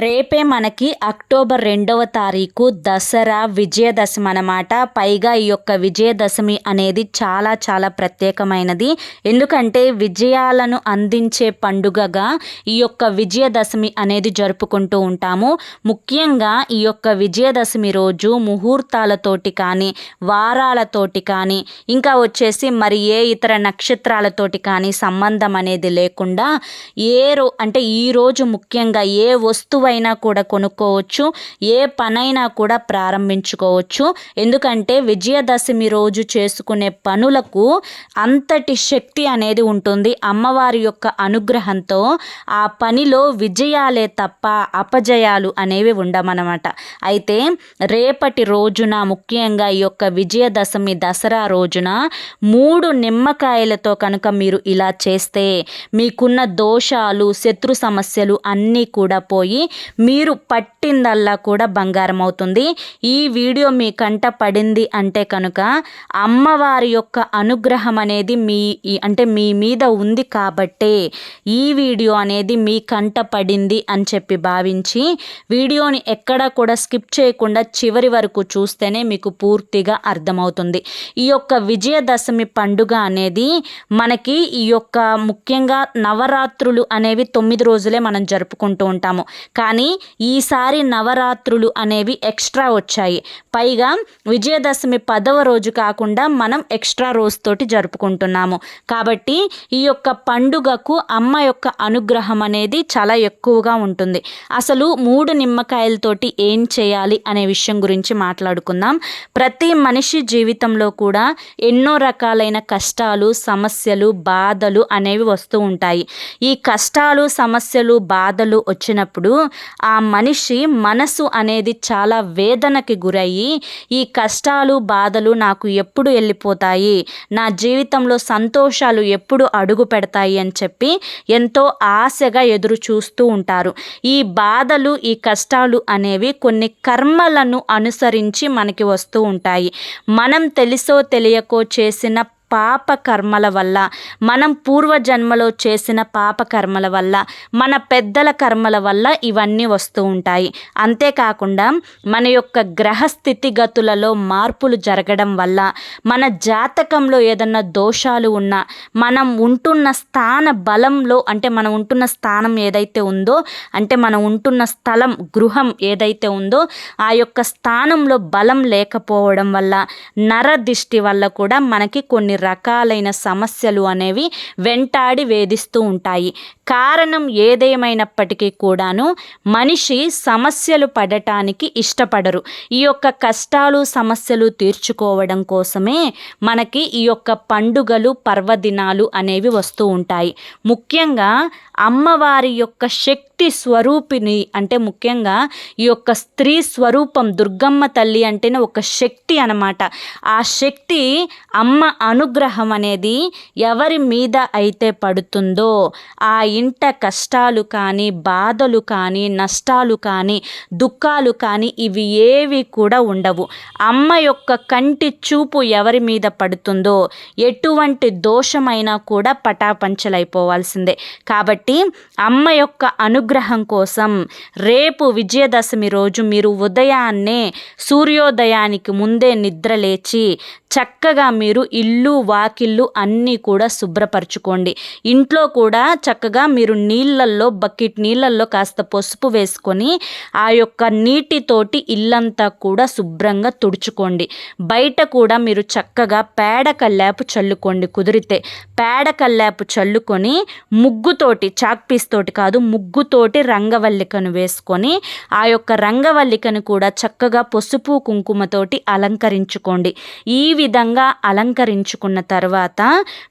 రేపే మనకి అక్టోబర్ రెండవ తారీఖు దసరా విజయదశమి అనమాట పైగా ఈ యొక్క విజయదశమి అనేది చాలా చాలా ప్రత్యేకమైనది. ఎందుకంటే విజయాలను అందించే పండుగగా ఈ యొక్క విజయదశమి అనేది జరుపుకుంటూ ఉంటాము. ముఖ్యంగా ఈ యొక్క విజయదశమి రోజు ముహూర్తాలతోటి కానీ వారాలతోటి కానీ ఇంకా వచ్చేసి మరి ఏ ఇతర నక్షత్రాలతోటి కానీ సంబంధం అనేది లేకుండా ఏ రో అంటే ఈరోజు ముఖ్యంగా ఏ వస్తువు వస్తువైనా కూడా కొనుక్కోవచ్చు ఏ పనైనా కూడా ప్రారంభించుకోవచ్చు. ఎందుకంటే విజయదశమి రోజు చేసుకునే పనులకు అంతటి శక్తి అనేది ఉంటుంది. అమ్మవారి యొక్క అనుగ్రహంతో ఆ పనిలో విజయాలే తప్ప అపజయాలు అనేవి ఉండమన్నమాట. అయితే రేపటి రోజున ముఖ్యంగా ఈ యొక్క విజయదశమి దసరా రోజున మూడు నిమ్మకాయలతో కనుక మీరు ఇలా చేస్తే మీకున్న దోషాలు శత్రు సమస్యలు అన్నీ కూడా పోయి మీరు పట్టిందల్లా కూడా బంగారం అవుతుంది ఈ వీడియో మీ కంట పడింది అంటే కనుక అమ్మవారి యొక్క అనుగ్రహం అనేది మీ అంటే మీ మీద ఉంది కాబట్టే ఈ వీడియో అనేది మీ కంట పడింది అని చెప్పి భావించి వీడియోని ఎక్కడా కూడా స్కిప్ చేయకుండా చివరి వరకు చూస్తేనే మీకు పూర్తిగా అర్థమవుతుంది. ఈ యొక్క విజయదశమి పండుగ అనేది మనకి ఈ యొక్క ముఖ్యంగా నవరాత్రులు అనేవి తొమ్మిది రోజులే మనం జరుపుకుంటూ ఉంటాము. కానీ ఈసారి నవరాత్రులు అనేవి ఎక్స్ట్రా వచ్చాయి. పైగా విజయదశమి పదవ రోజు కాకుండా మనం ఎక్స్ట్రా రోజుతోటి జరుపుకుంటున్నాము. కాబట్టి ఈ యొక్క పండుగకు అమ్మ యొక్క అనుగ్రహం అనేది చాలా ఎక్కువగా ఉంటుంది. అసలు మూడు నిమ్మకాయలతోటి ఏం చేయాలి అనే విషయం గురించి మాట్లాడుకుందాం. ప్రతి మనిషి జీవితంలో కూడా ఎన్నో రకాలైన కష్టాలు సమస్యలు బాధలు అనేవి వస్తూ ఉంటాయి. ఈ కష్టాలు సమస్యలు బాధలు వచ్చినప్పుడు ఆ మనిషి మనసు అనేది చాలా వేదనకి గురయ్యి ఈ కష్టాలు బాధలు నాకు ఎప్పుడు వెళ్ళిపోతాయి నా జీవితంలో సంతోషాలు ఎప్పుడు అడుగు పెడతాయి? అని చెప్పి ఎంతో ఆశగా ఎదురు చూస్తూ ఉంటారు. ఈ బాధలు ఈ కష్టాలు అనేవి కొన్ని కర్మలను అనుసరించి మనకి వస్తూ ఉంటాయి. మనం తెలుసో తెలియకో చేసిన పాప కర్మల వల్ల మనం పూర్వజన్మలో చేసిన పాప కర్మల వల్ల మన పెద్దల కర్మల వల్ల ఇవన్నీ వస్తూ ఉంటాయి. అంతేకాకుండా మన యొక్క గ్రహ స్థితిగతులలో మార్పులు జరగడం వల్ల మన జాతకంలో ఏదన్నా దోషాలు ఉన్నా మనం ఉంటున్న స్థాన బలంలో అంటే మనం ఉంటున్న స్థానం ఏదైతే ఉందో అంటే మనం ఉంటున్న స్థలం గృహం ఏదైతే ఉందో ఆ యొక్క స్థానంలో బలం లేకపోవడం వల్ల నర దిష్టి వల్ల కూడా మనకి కొన్ని రకాలైన సమస్యలు అనేవి వెంటాడి వేధిస్తూ ఉంటాయి. కారణం ఏదేమైనప్పటికీ కూడాను మనిషి సమస్యలు పడటానికి ఇష్టపడరు. ఈ యొక్క కష్టాలు సమస్యలు తీర్చుకోవడం కోసమే మనకి ఈ యొక్క పండుగలు పర్వదినాలు అనేవి వస్తూ ఉంటాయి. ముఖ్యంగా అమ్మవారి యొక్క శక్తి స్వరూపిణి అంటే ముఖ్యంగా ఈ యొక్క స్త్రీ స్వరూపం దుర్గమ్మ తల్లి అంటేనే ఒక శక్తి అనమాట ఆ శక్తి అమ్మ అనుగ్రహం అనేది ఎవరి మీద అయితే పడుతుందో ఆ ఇంట కష్టాలు కానీ బాధలు కానీ నష్టాలు కానీ దుఃఖాలు కానీ ఇవి ఏవి కూడా ఉండవు. అమ్మ యొక్క కంటి చూపు ఎవరి మీద పడుతుందో ఎటువంటి దోషమైనా కూడా పటాపంచలైపోవాల్సిందే. కాబట్టి అమ్మ యొక్క అనుగ్రహం కోసం రేపు విజయదశమి రోజు మీరు ఉదయాన్నే సూర్యోదయానికి ముందే నిద్ర లేచి చక్కగా మీరు ఇల్లు వాకిళ్ళు అన్నీ కూడా శుభ్రపరచుకోండి. ఇంట్లో కూడా చక్కగా మీరు నీళ్ళల్లో బకెట్ నీళ్ళల్లో కాస్త పసుపు వేసుకొని ఆ యొక్క నీటితోటి ఇల్లంతా కూడా శుభ్రంగా తుడుచుకోండి. బయట కూడా మీరు చక్కగా పేడ కల్లాపు చల్లుకోండి కుదిరితే. పేడ కల్లాపు చల్లుకొని ముగ్గుతోటి చాక్పీస్ తోటి కాదు ముగ్గుతోటి రంగవల్లికను వేసుకొని ఆ యొక్క రంగవల్లికను కూడా చక్కగా పసుపు కుంకుమతోటి అలంకరించుకోండి. ఈ విధంగా అలంకరించుకున్న తర్వాత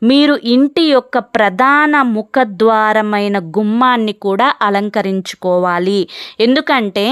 మీరు ఇంటి యొక్క ప్రధాన ముఖద్వారమైన గుమ్మాన్ని కూడా అలంకరించుకోవాలి. ఎందుకంటే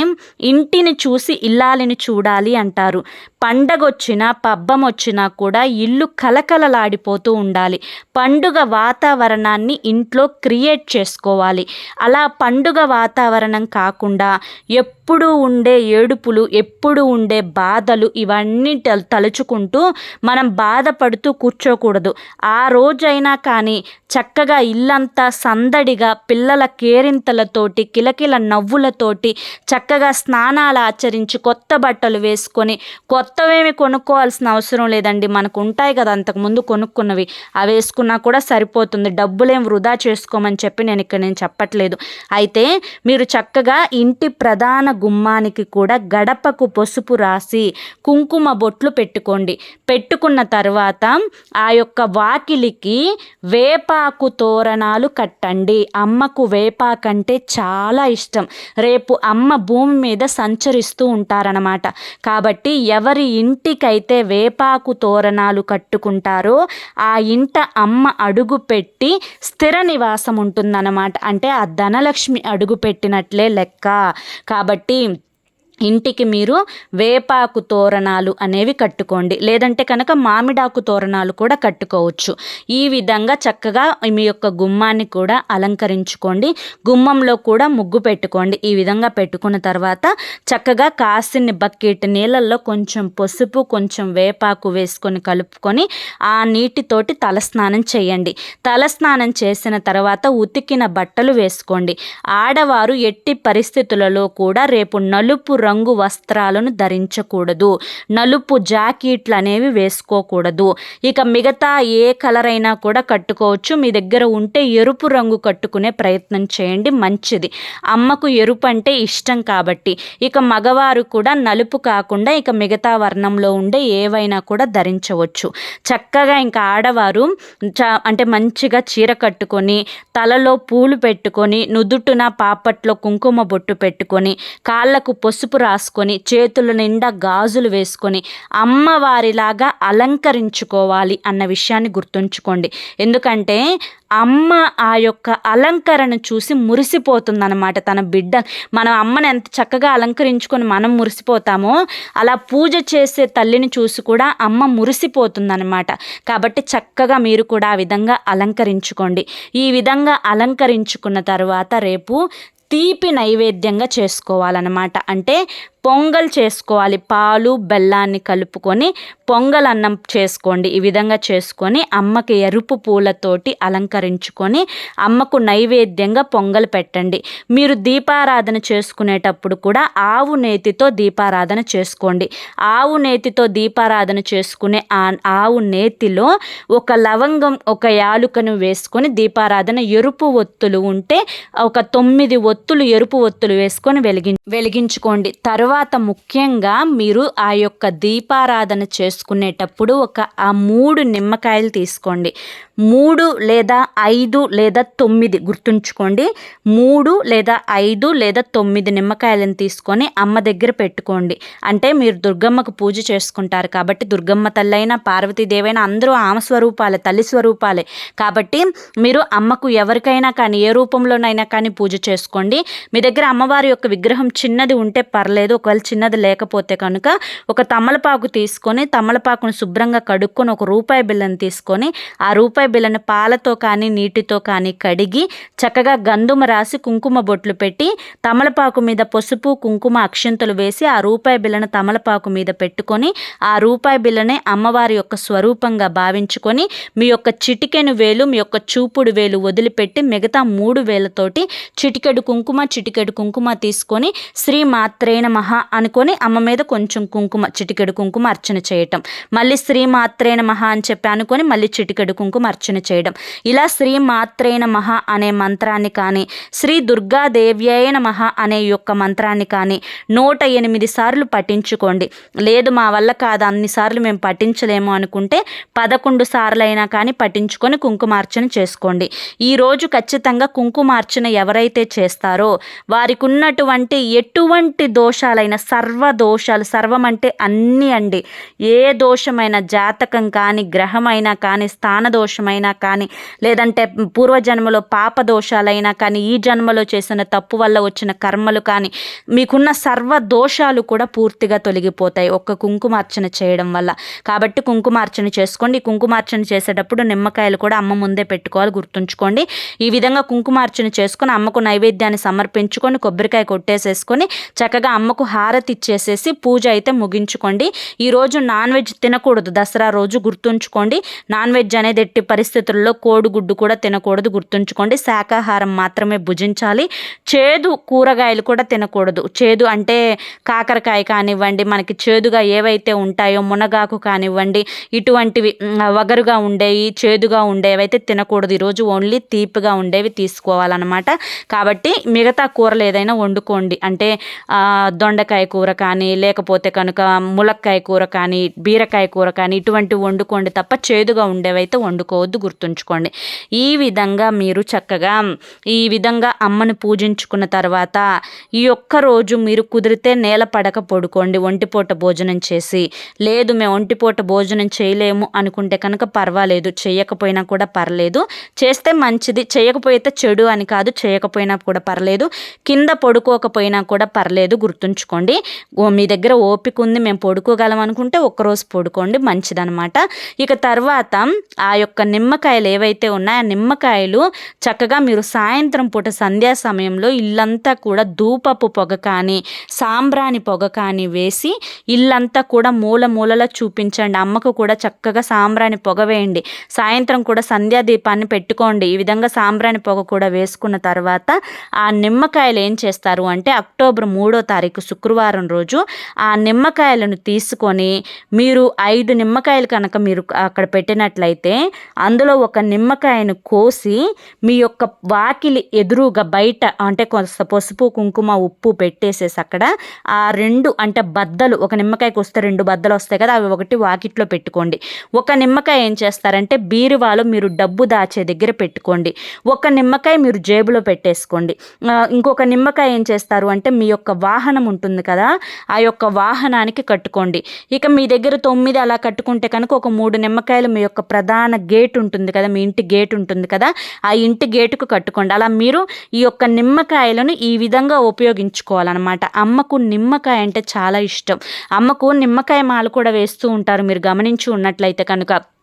ఇంటిని చూసి ఇల్లాలిని చూడాలి అంటారు. పండగొచ్చినా పబ్బం వచ్చినా కూడా ఇల్లు కలకలలాడిపోతూ ఉండాలి. పండుగ వాతావరణాన్ని ఇంట్లో క్రియేట్ చేసుకోవాలి. అలా పండుగ వాతావరణం కాకుండా ఎప్పుడు ఎప్పుడు ఉండే ఏడుపులు ఎప్పుడు ఉండే బాధలు ఇవన్నీ తల తలుచుకుంటూ మనం బాధపడుతూ కూర్చోకూడదు. ఆ రోజైనా కానీ చక్కగా ఇల్లంతా సందడిగా పిల్లల కేరింతలతోటి కిలకిల నవ్వులతోటి చక్కగా స్నానాలు ఆచరించి కొత్త బట్టలు వేసుకొని కొత్తవేమి కొనుక్కోవాల్సిన అవసరం లేదండి. మనకు ఉంటాయి కదా అంతకుముందు కొనుక్కున్నవి. అవి వేసుకున్నా కూడా సరిపోతుంది. డబ్బులేం వృధా చేసుకోమని చెప్పి నేను ఇక్కడ నేను చెప్పట్లేదు. అయితే మీరు చక్కగా ఇంటి ప్రధాన గుమ్మానికి కూడా గడపకు పసుపు రాసి కుంకుమ బొట్లు పెట్టుకోండి. పెట్టుకున్న తర్వాత ఆ యొక్క వాకిలికి వేపాకు తోరణాలు కట్టండి. అమ్మకు వేపాకంటే చాలా ఇష్టం. రేపు అమ్మ భూమి మీద సంచరిస్తూ ఉంటారనమాట కాబట్టి ఎవరి ఇంటికైతే వేపాకు తోరణాలు కట్టుకుంటారో ఆ ఇంట అమ్మ అడుగు పెట్టి స్థిర నివాసం ఉంటుందన్నమాట. అంటే ఆ ధనలక్ష్మి అడుగు పెట్టినట్లే లెక్క. కాబట్టి team. ఇంటికి మీరు వేపాకు తోరణాలు అనేవి కట్టుకోండి. లేదంటే కనుక మామిడాకు తోరణాలు కూడా కట్టుకోవచ్చు. ఈ విధంగా చక్కగా మీ యొక్క గుమ్మాన్ని కూడా అలంకరించుకోండి. గుమ్మంలో కూడా ముగ్గు పెట్టుకోండి. ఈ విధంగా పెట్టుకున్న తర్వాత చక్కగా కాసిన్ని బకెట్ నీళ్ళల్లో కొంచెం పసుపు కొంచెం వేపాకు వేసుకొని కలుపుకొని ఆ నీటితోటి తలస్నానం చేయండి. తలస్నానం చేసిన తర్వాత ఉతికిన బట్టలు వేసుకోండి. ఆడవారు ఎట్టి పరిస్థితులలో కూడా రేపు నలుపు రంగు వస్త్రాలను ధరించకూడదు. నలుపు జాకెట్లు అనేవి వేసుకోకూడదు. ఇక మిగతా ఏ కలర్ అయినా కూడా కట్టుకోవచ్చు. మీ దగ్గర ఉంటే ఎరుపు రంగు కట్టుకునే ప్రయత్నం చేయండి. మంచిది. అమ్మకు ఎరుపు అంటే ఇష్టం కాబట్టి. ఇక మగవారు కూడా నలుపు కాకుండా ఇక మిగతా వర్ణంలో ఉండే ఏవైనా కూడా ధరించవచ్చు. చక్కగా ఇంకా ఆడవారు చ అంటే మంచిగా చీర కట్టుకొని తలలో పూలు పెట్టుకొని నుదుటున పాపట్లో కుంకుమ బొట్టు పెట్టుకొని కాళ్ళకు పసుపు పసుపు రాసుకొని చేతుల నిండా గాజులు వేసుకొని అమ్మవారిలాగా అలంకరించుకోవాలి అన్న విషయాన్ని గుర్తుంచుకోండి. ఎందుకంటే అమ్మ ఆ యొక్క అలంకరణ చూసి మురిసిపోతుందన్నమాట. తన బిడ్డ మనం అమ్మని ఎంత చక్కగా అలంకరించుకొని మనం మురిసిపోతామో అలా పూజ చేసే తల్లిని చూసి కూడా అమ్మ మురిసిపోతుందన్నమాట. కాబట్టి చక్కగా మీరు కూడా ఆ విధంగా అలంకరించుకోండి. ఈ విధంగా అలంకరించుకున్న తర్వాత రేపు తీపి నైవేద్యంగా చేసుకోవాలన్నమాట. అంటే పొంగల్ చేసుకోవాలి. పాలు బెల్లాన్ని కలుపుకొని పొంగల్ అన్నం చేసుకోండి. ఈ విధంగా చేసుకొని అమ్మకి ఎరుపు పూలతోటి అలంకరించుకొని అమ్మకు నైవేద్యంగా పొంగల్ పెట్టండి. మీరు దీపారాధన చేసుకునేటప్పుడు కూడా ఆవు నేతితో దీపారాధన చేసుకోండి. ఆవు నేతితో దీపారాధన చేసుకునే ఆ ఆవు నేతిలో ఒక లవంగం ఒక యాలుకను వేసుకొని దీపారాధన ఎరుపు ఒత్తులు ఉంటే ఒక తొమ్మిది ఒత్తులు ఎరుపు ఒత్తులు వేసుకొని వెలిగి వెలిగించుకోండి. తర్వాత తర్వాత ముఖ్యంగా మీరు ఆ యొక్క దీపారాధన చేసుకునేటప్పుడు ఒక ఆ మూడు నిమ్మకాయలు తీసుకోండి. మూడు లేదా ఐదు లేదా తొమ్మిది గుర్తుంచుకోండి. మూడు లేదా ఐదు లేదా తొమ్మిది నిమ్మకాయలను తీసుకొని అమ్మ దగ్గర పెట్టుకోండి. అంటే మీరు దుర్గమ్మకు పూజ చేసుకుంటారు కాబట్టి దుర్గమ్మ తల్లైనా పార్వతీదేవైనా అందరూ ఆమె స్వరూపాలే తల్లి స్వరూపాలే. కాబట్టి మీరు అమ్మకు ఎవరికైనా కానీ ఏ రూపంలోనైనా కానీ పూజ చేసుకోండి. మీ దగ్గర అమ్మవారి యొక్క విగ్రహం చిన్నది ఉంటే పర్లేదు ఒకవేళ చిన్నది లేకపోతే కనుక ఒక తమలపాకు తీసుకొని తమలపాకును శుభ్రంగా కడుక్కొని ఒక రూపాయి బిళ్ళను తీసుకొని ఆ రూపాయి బిళ్ళను పాలతో కానీ నీటితో కానీ కడిగి చక్కగా గంధుమ రాసి కుంకుమ బొట్లు పెట్టి తమలపాకు మీద పసుపు కుంకుమ అక్షింతలు వేసి ఆ రూపాయి బిళ్ళను తమలపాకు మీద పెట్టుకొని ఆ రూపాయి బిళ్ళనే అమ్మవారి యొక్క స్వరూపంగా భావించుకొని మీ యొక్క చిటికెను వేలు మీ యొక్క చూపుడు వేలు వదిలిపెట్టి మిగతా మూడు వేలతోటి చిటికెడు కుంకుమ చిటికెడు కుంకుమ తీసుకొని శ్రీ మాత్రేన మహా అనుకొని అమ్మ మీద కొంచెం కుంకుమ చిటికెడు కుంకుమ అర్చన చేయటం. మళ్ళీ శ్రీ మాత్రేన మహా అని చెప్పి అనుకొని మళ్ళీ చిటికెడు కుంకుమ అర్చన చేయడం. ఇలా శ్రీ మాత్రేన మహ అనే మంత్రాన్ని కానీ శ్రీ దుర్గాదేవ్యైన మహ అనే యొక్క మంత్రాన్ని కానీ నూట ఎనిమిది సార్లు పఠించుకోండి. లేదు మా వల్ల కాదు అన్నిసార్లు మేము పఠించలేము అనుకుంటే పదకొండు సార్లైనా కానీ పఠించుకొని కుంకుమార్చన చేసుకోండి. ఈరోజు ఖచ్చితంగా కుంకుమార్చన ఎవరైతే చేస్తారో వారికి ఉన్నటువంటి ఎటువంటి దోషాలు రకాలైన సర్వ దోషాలు సర్వం అంటే అన్నీ అండి. ఏ దోషమైన జాతకం కానీ గ్రహమైనా కానీ స్థాన దోషమైనా కానీ లేదంటే పూర్వజన్మలో పాప దోషాలైనా కానీ ఈ జన్మలో చేసిన తప్పు వల్ల వచ్చిన కర్మలు కానీ మీకున్న సర్వ దోషాలు కూడా పూర్తిగా తొలగిపోతాయి ఒక్క కుంకుమార్చన చేయడం వల్ల. కాబట్టి కుంకుమార్చన చేసుకోండి. కుంకుమార్చన చేసేటప్పుడు నిమ్మకాయలు కూడా అమ్మ ముందే పెట్టుకోవాలి గుర్తుంచుకోండి. ఈ విధంగా కుంకుమార్చన చేసుకొని అమ్మకు నైవేద్యాన్ని సమర్పించుకొని కొబ్బరికాయ కొట్టేసేసుకొని చక్కగా అమ్మకు హారతి ఇచ్చేసేసి పూజ అయితే ముగించుకోండి. ఈరోజు నాన్ వెజ్ తినకూడదు. దసరా రోజు గుర్తుంచుకోండి. నాన్ వెజ్ అనేది ఎట్టి పరిస్థితుల్లో కోడిగుడ్డు కూడా తినకూడదు. గుర్తుంచుకోండి. శాకాహారం మాత్రమే భుజించాలి. చేదు కూరగాయలు కూడా తినకూడదు. చేదు అంటే కాకరకాయ కానివ్వండి మనకి చేదుగా ఏవైతే ఉంటాయో మునగాకు కానివ్వండి ఇటువంటివి వగరుగా ఉండేవి చేదుగా ఉండేవి అయితే తినకూడదు. ఈరోజు ఓన్లీ తీపిగా ఉండేవి తీసుకోవాలన్నమాట. కాబట్టి మిగతా కూరలు ఏదైనా వండుకోండి. అంటే దొండ దొండకాయ కూర కానీ లేకపోతే కనుక ములక్కాయ కూర కానీ బీరకాయ కూర కానీ ఇటువంటివి వండుకోండి తప్ప చేదుగా ఉండేవైతే వండుకోవద్దు గుర్తుంచుకోండి. ఈ విధంగా మీరు చక్కగా ఈ విధంగా అమ్మను పూజించుకున్న తర్వాత ఈ ఒక్క రోజు మీరు కుదిరితే నేల పడక పడుకోండి ఒంటిపూట భోజనం చేసి. లేదు మేము ఒంటిపూట భోజనం చేయలేము అనుకుంటే కనుక పర్వాలేదు చేయకపోయినా కూడా పర్లేదు. చేస్తే మంచిది చేయకపోతే చెడు అని కాదు చేయకపోయినా కూడా పర్లేదు. కింద పడుకోకపోయినా కూడా పర్లేదు గుర్తుంచుకోండి మీ దగ్గర ఓపిక ఉంది మేము పడుకోగలం అనుకుంటే ఒక్కరోజు పడుకోండి మంచిదనమాట ఇక తర్వాత ఆ యొక్క నిమ్మకాయలు ఏవైతే ఉన్నాయో ఆ నిమ్మకాయలు చక్కగా మీరు సాయంత్రం పూట సంధ్యా సమయంలో ఇల్లంతా కూడా ధూపపు పొగ కానీ సాంబ్రాణి పొగ కానీ వేసి ఇల్లంతా కూడా మూల మూలలో చూపించండి. అమ్మకు కూడా చక్కగా సాంబ్రాణి పొగ వేయండి. సాయంత్రం కూడా సంధ్యా దీపాన్ని పెట్టుకోండి. ఈ విధంగా సాంబ్రాణి పొగ కూడా వేసుకున్న తర్వాత ఆ నిమ్మకాయలు ఏం చేస్తారు అంటే అక్టోబర్ మూడో తారీఖు శుక్రవారం రోజు ఆ నిమ్మకాయలను తీసుకొని మీరు ఐదు నిమ్మకాయలు కనుక మీరు అక్కడ పెట్టినట్లయితే అందులో ఒక నిమ్మకాయను కోసి మీ యొక్క వాకిలి ఎదురుగా బయట అంటే కొంత పసుపు కుంకుమ ఉప్పు పెట్టేసేసి అక్కడ ఆ రెండు అంటే బద్దలు ఒక నిమ్మకాయకి వస్తే రెండు బద్దలు వస్తాయి కదా అవి ఒకటి వాకిట్లో పెట్టుకోండి. ఒక నిమ్మకాయ ఏం చేస్తారంటే బీరువాలో మీరు డబ్బు దాచే దగ్గర పెట్టుకోండి. ఒక నిమ్మకాయ మీరు జేబులో పెట్టేసుకోండి. ఇంకొక నిమ్మకాయ ఏం చేస్తారు అంటే మీ యొక్క వాహనం ఉంటుంది కదా ఆ యొక్క వాహనానికి కట్టుకోండి. ఇక మీ దగ్గర తొమ్మిది అలా కట్టుకుంటే కనుక ఒక మూడు నిమ్మకాయలు మీ యొక్క ప్రధాన గేట్ ఉంటుంది కదా మీ ఇంటి గేట్ ఉంటుంది కదా ఆ ఇంటి గేటుకు కట్టుకోండి. అలా మీరు ఈ యొక్క నిమ్మకాయలను ఈ విధంగా ఉపయోగించుకోవాలన్నమాట. అమ్మకు నిమ్మకాయ అంటే చాలా ఇష్టం. అమ్మకు నిమ్మకాయ మాలు కూడా వేస్తూ ఉంటారు మీరు గమనించి ఉన్నట్లయితే కనుక.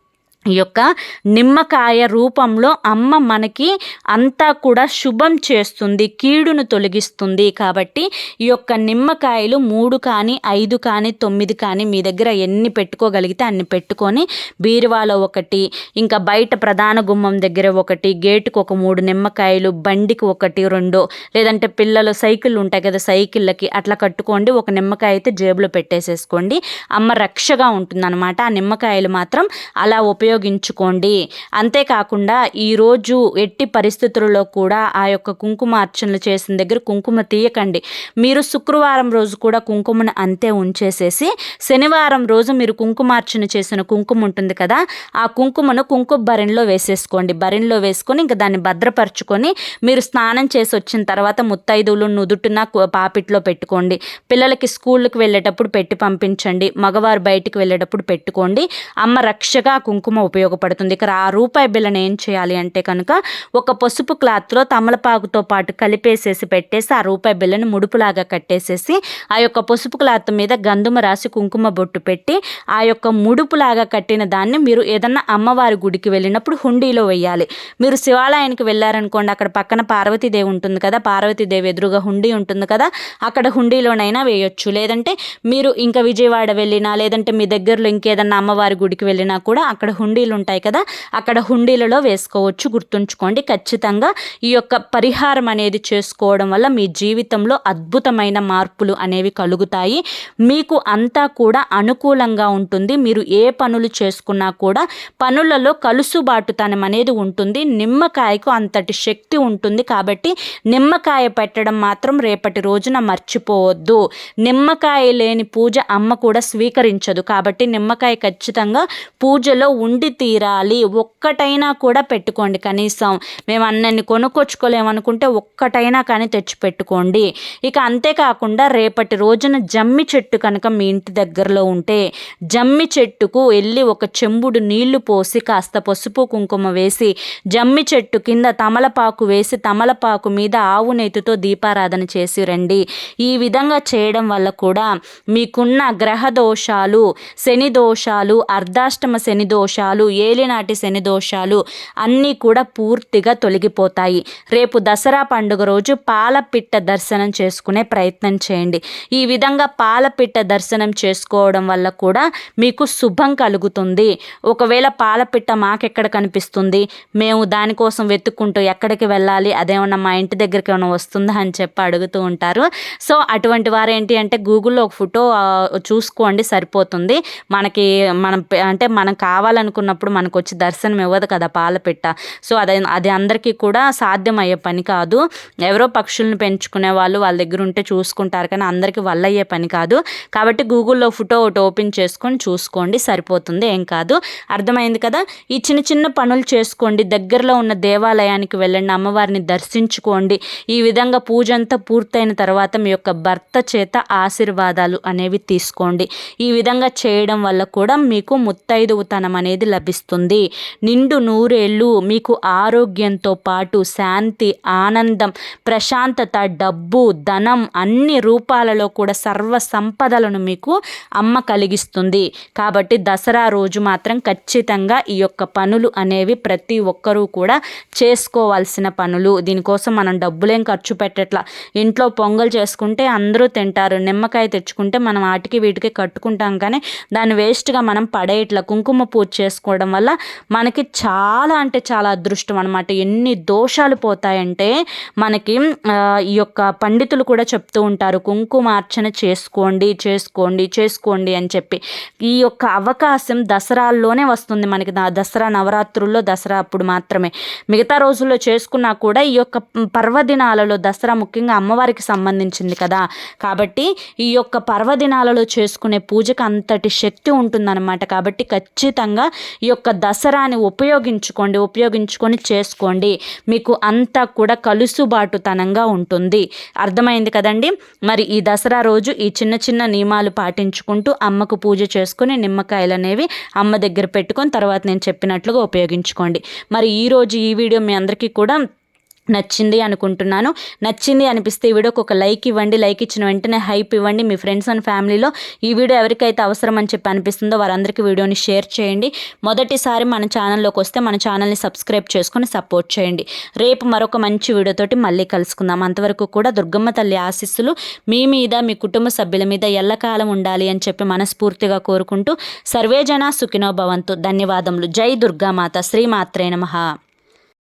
యొక్క నిమ్మకాయ రూపంలో అమ్మ మనకి అంతా కూడా శుభం చేస్తుంది కీడును తొలగిస్తుంది. కాబట్టి ఈ యొక్క నిమ్మకాయలు మూడు కానీ ఐదు కానీ తొమ్మిది కానీ మీ దగ్గర ఎన్ని పెట్టుకోగలిగితే అన్ని పెట్టుకొని బీరువాలో ఒకటి ఇంకా బయట ప్రధాన గుమ్మం దగ్గర ఒకటి గేటుకు ఒక మూడు నిమ్మకాయలు బండికి ఒకటి రెండు లేదంటే పిల్లలు సైకిళ్ళు ఉంటాయి కదా సైకిళ్ళకి అట్లా కట్టుకోండి ఒక నిమ్మకాయ అయితే జేబులో పెట్టేసేసుకోండి. అమ్మ రక్షగా ఉంటుందన్నమాట. ఆ నిమ్మకాయలు మాత్రం అలా ఉపయోగ ఉపయోగించుకోండి. అంతేకాకుండా ఈరోజు ఎట్టి పరిస్థితుల్లో కూడా ఆ యొక్క కుంకుమ అర్చనలు చేసిన దగ్గర కుంకుమ తీయకండి. మీరు శుక్రవారం రోజు కూడా కుంకుమను అంతే ఉంచేసేసి శనివారం రోజు మీరు కుంకుమార్చన చేసిన కుంకుమ ఉంటుంది కదా ఆ కుంకుమను కుంకుమ బరిన్లో వేసేసుకోండి. బరిన్లో వేసుకొని ఇంకా దాన్ని భద్రపరచుకొని మీరు స్నానం చేసి వచ్చిన తర్వాత ముత్తైదువులు నుదుటిన పాపిట్లో పెట్టుకోండి. పిల్లలకి స్కూళ్ళకి వెళ్ళేటప్పుడు పెట్టి పంపించండి. మగవారు బయటికి వెళ్ళేటప్పుడు పెట్టుకోండి. అమ్మ రక్షగా కుంకుమ ఉపయోగపడుతుంది. ఇక్కడ ఆ రూపాయి బిల్లని ఏం చేయాలి అంటే కనుక ఒక పసుపు క్లాత్లో తమలపాకుతో పాటు కలిపేసేసి పెట్టేసి ఆ రూపాయి బిల్లని ముడుపులాగా కట్టేసేసి ఆ యొక్క పసుపు క్లాత్ మీద గంధుమ రాసి కుంకుమ బొట్టు పెట్టి ఆ యొక్క ముడుపులాగా కట్టిన దాన్ని మీరు ఏదన్నా అమ్మవారి గుడికి వెళ్ళినప్పుడు హుండీలో వేయాలి మీరు శివాలయానికి వెళ్ళారనుకోండి అక్కడ పక్కన పార్వతీదేవి ఉంటుంది కదా పార్వతీదేవి ఎదురుగా హుండీ ఉంటుంది కదా అక్కడ హుండీలోనైనా వేయొచ్చు. లేదంటే మీరు ఇంకా విజయవాడ వెళ్ళినా లేదంటే మీ దగ్గరలో ఇంకేదన్నా అమ్మవారి గుడికి వెళ్ళినా కూడా అక్కడ హుండీ హుండీలు ఉంటాయి కదా అక్కడ హుండీలలో వేసుకోవచ్చు. గుర్తుంచుకోండి ఖచ్చితంగా ఈ యొక్క పరిహారం అనేది చేసుకోవడం వల్ల మీ జీవితంలో అద్భుతమైన మార్పులు అనేవి కలుగుతాయి. మీకు అంతా కూడా అనుకూలంగా ఉంటుంది. మీరు ఏ పనులు చేసుకున్నా కూడా పనులలో కలుసుబాటుతనం అనేది ఉంటుంది. నిమ్మకాయకు అంతటి శక్తి ఉంటుంది కాబట్టి నిమ్మకాయ పెట్టడం మాత్రం రేపటి రోజున మర్చిపోవద్దు. నిమ్మకాయ లేని పూజ అమ్మ కూడా స్వీకరించదు కాబట్టి నిమ్మకాయ ఖచ్చితంగా పూజలో ఉండి ఉండి తీరాలి. ఒక్కటైనా కూడా పెట్టుకోండి కనీసం. మేము అన్నన్ని కొనుక్కొచ్చుకోలేమనుకుంటే ఒక్కటైనా కానీ తెచ్చి పెట్టుకోండి ఇక అంతేకాకుండా రేపటి రోజున జమ్మి చెట్టు కనుక మీ ఇంటి దగ్గరలో ఉంటే జమ్మి చెట్టుకు వెళ్ళి ఒక చెంబుడు నీళ్ళు పోసి కాస్త పసుపు కుంకుమ వేసి జమ్మి చెట్టు కింద తమలపాకు వేసి తమలపాకు మీద ఆవు నెయ్యితో దీపారాధన చేసి రండి. ఈ విధంగా చేయడం వల్ల కూడా మీకున్న గ్రహ దోషాలు శని దోషాలు అర్ధాష్టమ శని దోషాలు ఏలినాటి శని దోషాలు అన్నీ కూడా పూర్తిగా తొలగిపోతాయి. రేపు దసరా పండుగ రోజు పాలపిట్ట దర్శనం చేసుకునే ప్రయత్నం చేయండి. ఈ విధంగా పాలపిట్ట దర్శనం చేసుకోవడం వల్ల కూడా మీకు శుభం కలుగుతుంది. ఒకవేళ పాలపిట్ట మాకెక్కడ కనిపిస్తుంది? మేము దానికోసం వెతుక్కుంటూ ఎక్కడికి వెళ్ళాలి? అదేమన్నా మా ఇంటి దగ్గరికి ఏమైనా వస్తుందా అని చెప్పి అడుగుతూ ఉంటారు. సో అటువంటి వారు ఏంటి అంటే గూగుల్లో ఒక ఫోటో చూసుకోండి సరిపోతుంది. మనకి మనం అంటే మనం అనుకున్నప్పుడు మనకు వచ్చి దర్శనం ఇవ్వదు కదా పాలపిట్ట. సో అది అది అందరికీ కూడా సాధ్యమయ్యే పని కాదు. ఎవరో పక్షులను పెంచుకునే వాళ్ళు వాళ్ళ దగ్గర ఉంటే చూసుకుంటారు కానీ అందరికీ వల్ల అయ్యే పని కాదు. కాబట్టి గూగుల్లో ఫోటో ఒకటి ఓపెన్ చేసుకొని చూసుకోండి సరిపోతుంది ఏం కాదు. అర్థమైంది కదా? ఈ చిన్న చిన్న పనులు చేసుకోండి. దగ్గరలో ఉన్న దేవాలయానికి వెళ్ళండి అమ్మవారిని దర్శించుకోండి. ఈ విధంగా పూజ అంతా పూర్తయిన తర్వాత మీ యొక్క భర్త చేత ఆశీర్వాదాలు అనేవి తీసుకోండి. ఈ విధంగా చేయడం వల్ల కూడా మీకు ముత్తైదువుతనం అనేది లభిస్తుంది. నిండు నూరేళ్ళు మీకు ఆరోగ్యంతో పాటు శాంతి ఆనందం ప్రశాంతత డబ్బు ధనం అన్ని రూపాలలో కూడా సర్వ సంపదలను మీకు అమ్మ కలిగిస్తుంది. కాబట్టి దసరా రోజు మాత్రం ఖచ్చితంగా ఈ యొక్క పనులు అనేవి ప్రతి ఒక్కరూ కూడా చేసుకోవాల్సిన పనులు. దీనికోసం మనం డబ్బులేం ఖర్చు పెట్టట్లా. ఇంట్లో పొంగల్ చేసుకుంటే అందరూ తింటారు. నిమ్మకాయ తెచ్చుకుంటే మనం వాటికి వీటికి కట్టుకుంటాం కానీ దాన్ని వేస్ట్గా మనం పడేయట్లా. కుంకుమ పూజ చేసుకోవడం వల్ల మనకి చాలా అంటే చాలా అదృష్టం అనమాట ఎన్ని దోషాలు పోతాయంటే మనకి ఈ యొక్క పండితులు కూడా చెప్తూ ఉంటారు కుంకుమార్చన చేసుకోండి చేసుకోండి చేసుకోండి అని చెప్పి. ఈ యొక్క అవకాశం దసరాల్లోనే వస్తుంది మనకి. దసరా నవరాత్రుల్లో దసరా అప్పుడు మాత్రమే. మిగతా రోజుల్లో చేసుకున్నా కూడా ఈ యొక్క పర్వదినాలలో దసరా ముఖ్యంగా అమ్మవారికి సంబంధించింది కదా. కాబట్టి ఈ యొక్క పర్వదినాలలో చేసుకునే పూజకు అంతటి శక్తి ఉంటుందన్నమాట. కాబట్టి ఖచ్చితంగా ఈ యొక్క దసరాని ఉపయోగించుకోండి ఉపయోగించుకొని చేసుకోండి. మీకు అంతా కూడా కలుసుబాటుతనంగా ఉంటుంది. అర్థమైంది కదండి? మరి ఈ దసరా రోజు ఈ చిన్న చిన్న నియమాలు పాటించుకుంటూ అమ్మకు పూజ చేసుకుని నిమ్మకాయలు అనేవి అమ్మ దగ్గర పెట్టుకొని తర్వాత నేను చెప్పినట్లుగా ఉపయోగించుకోండి. మరి ఈరోజు ఈ వీడియో మీ అందరికీ కూడా నచ్చింది అనుకుంటున్నాను. నచ్చింది అనిపిస్తే ఈ వీడియోకి ఒక లైక్ ఇవ్వండి. లైక్ ఇచ్చిన వెంటనే హైప్ ఇవ్వండి. మీ ఫ్రెండ్స్ అండ్ ఫ్యామిలీలో ఈ వీడియో ఎవరికైతే అవసరం అని చెప్పి అనిపిస్తుందో వారందరికీ వీడియోని షేర్ చేయండి. మొదటిసారి మన ఛానల్లోకి వస్తే మన ఛానల్ని సబ్స్క్రైబ్ చేసుకొని సపోర్ట్ చేయండి. రేపు మరొక మంచి వీడియోతోటి మళ్ళీ కలుసుకుందాం. అంతవరకు కూడా దుర్గమ్మ తల్లి ఆశీస్సులు మీ మీద మీ కుటుంబ సభ్యుల మీద ఎల్లకాలం ఉండాలి అని చెప్పి మనస్ఫూర్తిగా కోరుకుంటూ సర్వేజన సుఖినో భవంతు. ధన్యవాదములు. జై దుర్గామాత. శ్రీమాత్రే నమ.